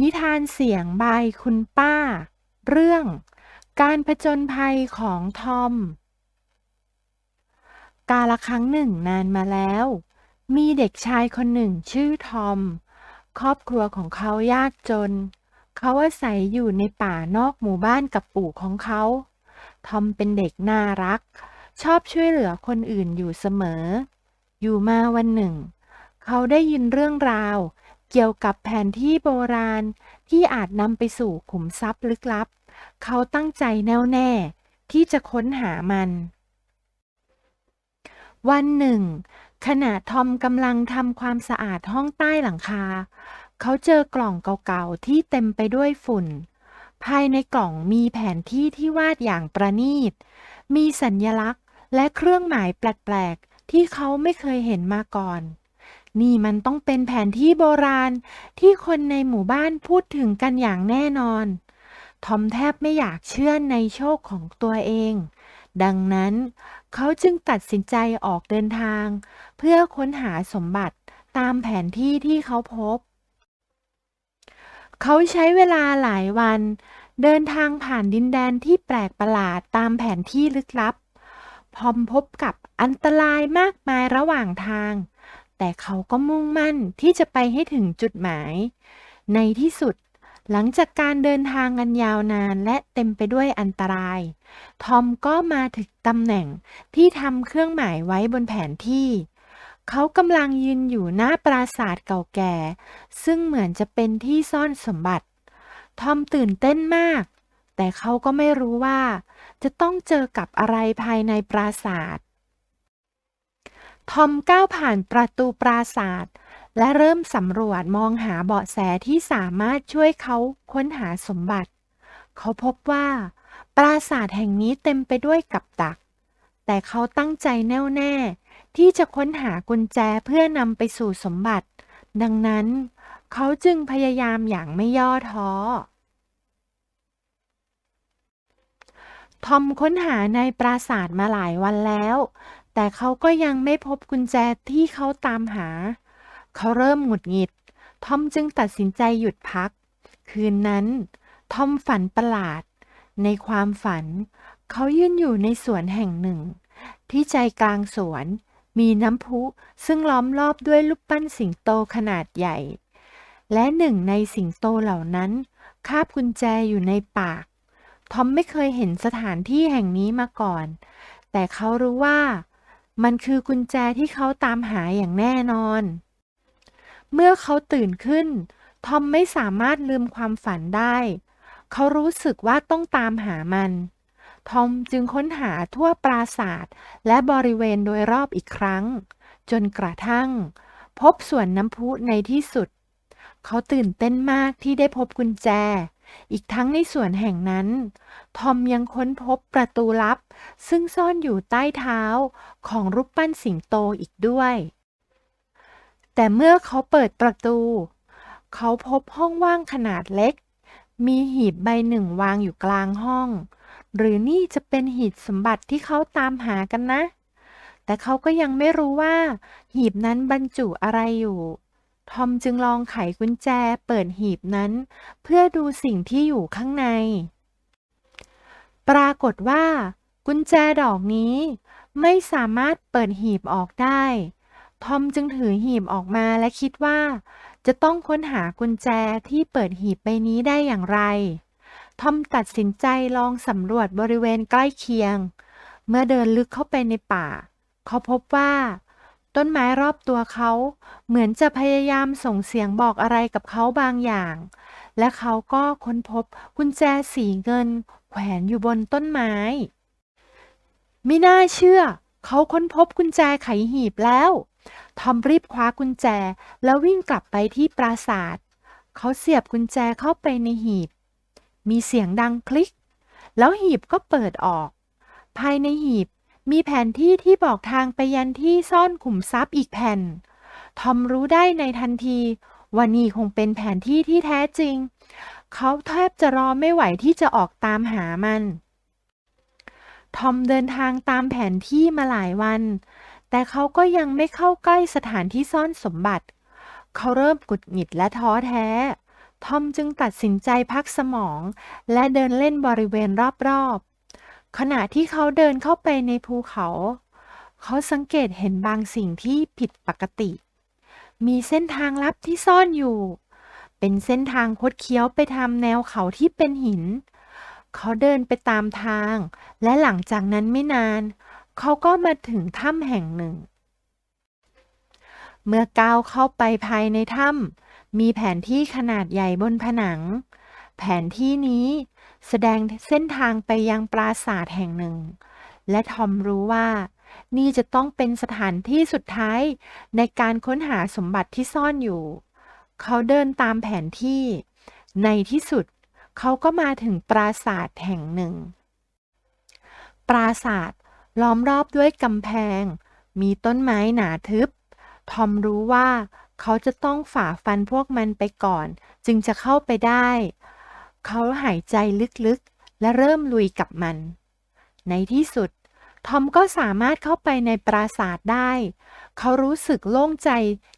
นิทานเสียงบายคุณป้า เรื่อง การผจญภัยของทอม กาละครั้งหนึ่งนานมาแล้ว มีเด็กชายคนหนึ่งชื่อทอม ครอบครัวของเขายากจน เขาอาศัยอยู่ในป่านอกหมู่บ้านกับปู่ของเขา ทอมเป็นเด็กน่ารัก ชอบช่วยเหลือคนอื่นอยู่เสมอ อยู่มาวันหนึ่ง เขาได้ยินเรื่องราว เกี่ยวกับแผนที่โบราณที่อาจนำไปสู่ขุมทรัพย์ลึกลับ เขาตั้งใจแน่วแน่ ที่จะค้นหามัน วันหนึ่ง ขณะทอมกำลังทำความสะอาดห้องใต้หลังคา เขาเจอกล่องเก่าๆ ที่เต็มไปด้วยฝุ่น ภายในกล่องมีแผนที่ที่วาดอย่างประณีต มีสัญลักษณ์และเครื่องหมายแปลกๆ ที่เขาไม่เคยเห็นมาก่อน นี่มันต้องเป็นแผนที่โบราณที่คนในหมู่บ้านพูดถึงกันอย่างแน่นอน ทอมแทบไม่อยากเชื่อในโชคของตัวเอง ดังนั้นเขาจึงตัดสินใจออกเดินทาง เพื่อค้นหาสมบัติตามแผนที่ที่เขาพบ เขาใช้เวลาหลายวัน เดินทางผ่านดินแดนที่แปลกประหลาดตามแผนที่ลึกลับ พอมพบกับอันตรายมากมายระหว่างทาง แต่เขาก็มุ่งมั่นที่จะไปให้ถึงจุดหมาย ในที่สุดหลังจากการเดินทางอันยาวนานและเต็มไปด้วยอันตราย ทอมก็มาถึงตำแหน่งที่ทำเครื่องหมายไว้บนแผนที่ เขากำลังยืนอยู่หน้าปราสาทเก่าแก่ ซึ่งเหมือนจะเป็นที่ซ่อนสมบัติ ทอมตื่นเต้นมาก แต่เขาก็ไม่รู้ว่า จะต้องเจอกับอะไรภายในปราสาท ทอมก้าวผ่านประตูปราสาทและเริ่มสำรวจมองหาเบาะแสที่สามารถช่วยเขาค้นหาสมบัติ เขาพบว่า ปราสาทแห่งนี้เต็มไปด้วยกับดัก แต่เขาตั้งใจแน่วแน่ ที่จะค้นหากุญแจเพื่อนำไปสู่สมบัติ ดังนั้น เขาจึงพยายามอย่างไม่ย่อท้อ ทอมค้นหาในปราสาทมาหลายวันแล้ว แต่เขาก็ยังไม่พบกุญแจที่เขาตามหา เขาเริ่มหงุดหงิด ทอมจึงตัดสินใจหยุดพัก คืนนั้น ทอมฝันประหลาด ในความฝัน เขายืนอยู่ในสวนแห่งหนึ่ง ที่ใจกลางสวน มีน้ำพุซึ่งล้อมรอบด้วยรูปปั้นสิงโตขนาดใหญ่ และหนึ่งในสิงโตเหล่านั้น คาบกุญแจอยู่ในปาก ทอมไม่เคยเห็นสถานที่แห่งนี้มาก่อน แต่เขารู้ว่า มันคือกุญแจที่เขาตามหาอย่างแน่นอน เมื่อเขาตื่นขึ้น ทอมไม่สามารถลืมความฝันได้ เขารู้สึกว่าต้องตามหามัน ทอมจึงค้นหาทั่วปราสาทและบริเวณโดยรอบอีกครั้ง จนกระทั่ง พบสวนน้ำพุในที่สุด เขาตื่นเต้นมากที่ได้พบกุญแจ อีกทั้งในส่วนแห่งนั้น ทอมยังค้นพบประตูลับ ซึ่งซ่อนอยู่ใต้เท้าของรูปปั้นสิงโตอีกด้วย แต่เมื่อเขาเปิดประตู เขาพบห้องว่างขนาดเล็ก มีหีบใบหนึ่งวางอยู่กลางห้อง หรือนี่จะเป็นหีบสมบัติที่เขาตามหากันนะ แต่เขาก็ยังไม่รู้ว่า หีบนั้นบรรจุอะไรอยู่ ทอมจึงลองไขกุญแจเปิดหีบนั้น เพื่อดูสิ่งที่อยู่ข้างใน ปรากฏว่า กุญแจดอกนี้ไม่สามารถเปิดหีบออกได้ ทอมจึงถือหีบออกมาและคิดว่า จะต้องค้นหากุญแจที่เปิดหีบใบนี้ได้อย่างไร ทอมตัดสินใจลองสำรวจบริเวณใกล้เคียง เมื่อเดินลึกเข้าไปในป่า เขาพบว่า ต้นไม้รอบตัวเขา เหมือนจะพยายามส่งเสียงบอกอะไรกับเขาบางอย่าง และเขาก็ค้นพบกุญแจสีเงิน แขวนอยู่บนต้นไม้ ไม่น่าเชื่อ เขาค้นพบกุญแจไขหีบแล้ว ทอมรีบคว้ากุญแจแล้ววิ่งกลับไปที่ปราสาทเขาเสียบกุญแจเข้าไปในหีบ มีเสียงดังคลิก แล้วหีบก็เปิดออก ภายในหีบ มีแผนที่ที่บอกทางไปยันที่ซ่อนขุมทรัพย์อีกแผ่น ทอมรู้ได้ในทันทีว่านี่คงเป็นแผนที่ที่แท้จริง เขาแทบจะรอไม่ไหวที่จะออกตามหามัน ทอมเดินทางตามแผนที่มาหลายวัน แต่เขาก็ยังไม่เข้าใกล้สถานที่ซ่อนสมบัติ เขาเริ่มกุดหงิดและท้อแท้ ทอมจึงตัดสินใจพักสมอง และเดินเล่นบริเวณรอบๆ ขณะที่เขาเดินเข้าไปในภูเขา เขาสังเกตเห็นบางสิ่งที่ผิดปกติ มีเส้นทางลับที่ซ่อนอยู่ เป็นเส้นทางคดเคี้ยวไปทำแนวเขาที่เป็นหิน เขาเดินไปตามทาง และหลังจากนั้นไม่นาน เขาก็มาถึงถ้ำแห่งหนึ่ง เมื่อก้าวเข้าไปภายในถ้ำมีแผนที่ขนาดใหญ่บนผนัง แผนที่นี้ แสดงเส้นทางไปยังปราสาทแห่งหนึ่ง และทอมรู้ว่า นี่จะต้องเป็นสถานที่สุดท้ายในการค้นหาสมบัติที่ซ่อนอยู่ เขาเดินตามแผนที่ ในที่สุด เขาก็มาถึงปราสาทแห่งหนึ่ง ปราสาทล้อมรอบด้วยกำแพง มีต้นไม้หนาทึบ ทอมรู้ว่าเขาจะต้องฝ่าฟันพวกมันไปก่อน จึงจะเข้าไปได้ เขาหายใจลึกๆ และเริ่มลุยกับมัน ในที่สุด ทอมก็สามารถเข้าไปในปราสาทได้ เขารู้สึกโล่งใจ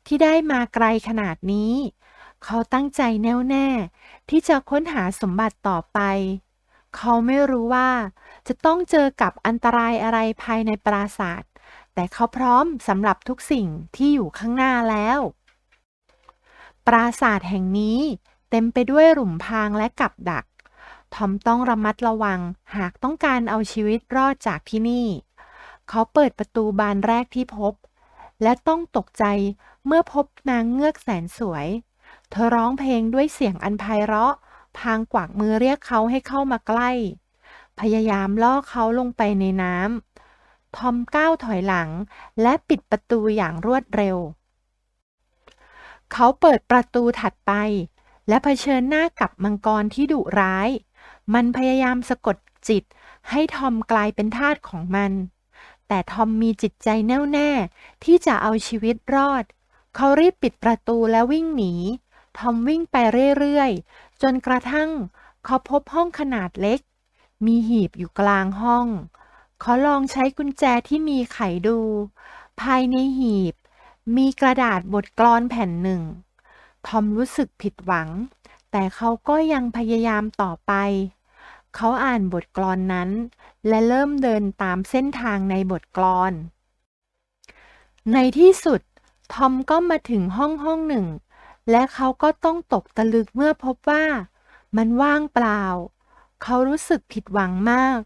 ที่ได้มาไกลขนาดนี้ เขาตั้งใจแน่วแน่ ที่จะค้นหาสมบัติต่อไป เขาไม่รู้ว่าจะต้องเจอกับอันตรายอะไรภายในปราสาท แต่เขาพร้อมสำหรับทุกสิ่งที่อยู่ข้างหน้าแล้ว ปราสาทแห่งนี้ เต็มไปด้วยหลุมพรางและกับดัก ทอมต้องระมัดระวังหากต้องการเอาชีวิตรอดจากที่นี่ เขาเปิดประตูบานแรกที่พบ และต้องตกใจเมื่อพบนางเงือกแสนสวย เธอร้องเพลงด้วยเสียงอันไพเราะ พางกวักมือเรียกเขาให้เข้ามาใกล้ พยายามล่อเขาลงไปในน้ำ ทอมก้าวถอยหลังและปิดประตูอย่างรวดเร็ว เขาเปิดประตูถัดไป และเผชิญหน้ากับมังกรที่ดุร้าย มันพยายามสะกดจิต ให้ทอมกลายเป็นทาสของมัน แต่ทอมมีจิตใจแน่วแน่ ที่จะเอาชีวิตรอด เขารีบปิดประตูและวิ่งหนี ทอมวิ่งไปเรื่อยๆ จนกระทั่ง เขาพบห้องขนาดเล็ก มีหีบอยู่กลางห้อง เขาลองใช้กุญแจที่มีไขดู ภายในหีบ มีกระดาษบทกลอนแผ่นหนึ่ง ทอมรู้สึกผิดหวัง แต่เขาก็ยังพยายามต่อไป เขาอ่านบทกลอนนั้น และเริ่มเดินตามเส้นทางในบทกลอน ในที่สุด ทอมก็มาถึงห้องห้องหนึ่ง และเขาก็ต้องตกตะลึกเมื่อพบว่า มันว่างเปล่า เขารู้สึกผิดหวังมาก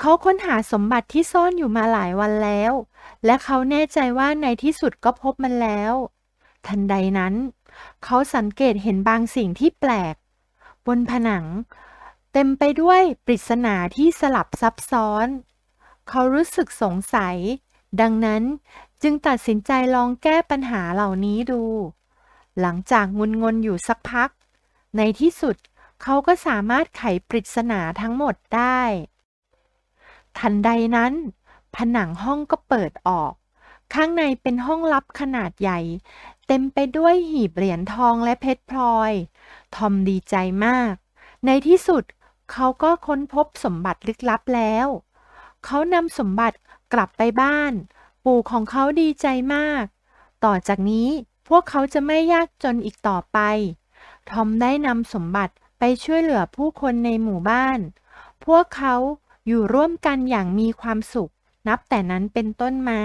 เขาค้นหาสมบัติที่ซ่อนอยู่มาหลายวันแล้ว และเขาแน่ใจว่าในที่สุดก็พบมันแล้ว ทันใดนั้น เขาสังเกตเห็นบางสิ่งที่แปลก บนผนัง เต็มไปด้วยปริศนาที่สลับซับซ้อน เขารู้สึกสงสัย ดังนั้นจึงตัดสินใจลองแก้ปัญหาเหล่านี้ดู หลังจากงุนงนอยู่สักพัก ในที่สุดเขาก็สามารถไขปริศนาทั้งหมดได้ ทันใดนั้น ผนังห้องก็เปิดออก ข้างในเป็นห้องลับขนาดใหญ่ เต็มไปด้วยหีบเหรียญทองและเพชรพลอย ทอมดีใจมาก ในที่สุดเขาก็ค้นพบสมบัติลึกลับแล้ว เขานำสมบัติกลับไปบ้าน ปู่ของเขาดีใจมาก ต่อจากนี้พวกเขาจะไม่ยากจนอีกต่อไป ทอมได้นำสมบัติไปช่วยเหลือผู้คนในหมู่บ้าน พวกเขาอยู่ร่วมกันอย่างมีความสุข นับแต่นั้นเป็นต้นมา